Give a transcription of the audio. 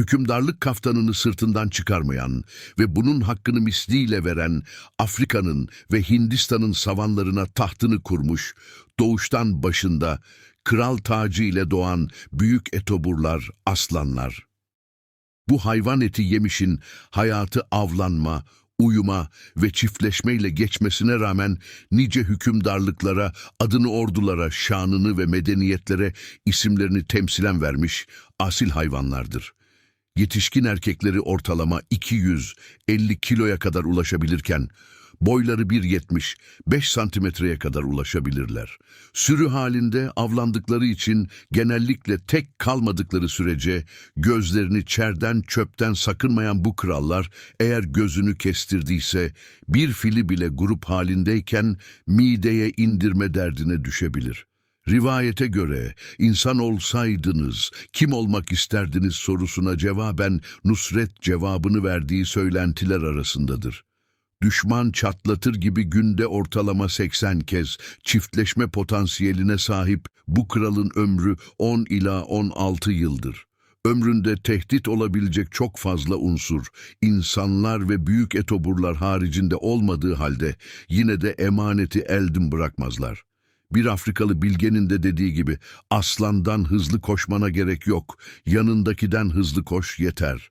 hükümdarlık kaftanını sırtından çıkarmayan ve bunun hakkını misliyle veren Afrika'nın ve Hindistan'ın savanlarına tahtını kurmuş, doğuştan başında kral tacı ile doğan büyük etoburlar, aslanlar. Bu hayvan eti yemişin hayatı avlanma, uyuma ve çiftleşmeyle geçmesine rağmen nice hükümdarlıklara, adını ordulara, şanını ve medeniyetlere isimlerini temsilen vermiş asil hayvanlardır. Yetişkin erkekleri ortalama 250 kiloya kadar ulaşabilirken, boyları 1.70, 5 santimetreye kadar ulaşabilirler. Sürü halinde avlandıkları için genellikle tek kalmadıkları sürece gözlerini çerden çöpten sakınmayan bu krallar eğer gözünü kestirdiyse bir fili bile grup halindeyken mideye indirme derdine düşebilir. Rivayete göre insan olsaydınız kim olmak isterdiniz sorusuna cevaben Nusret cevabını verdiği söylentiler arasındadır. Düşman çatlatır gibi günde ortalama 80 kez çiftleşme potansiyeline sahip bu kralın ömrü 10 ila 16 yıldır. Ömründe tehdit olabilecek çok fazla unsur, insanlar ve büyük etoburlar haricinde olmadığı halde yine de emaneti eldim bırakmazlar. Bir Afrikalı bilgenin de dediği gibi aslandan hızlı koşmana gerek yok, yanındakiden hızlı koş yeter.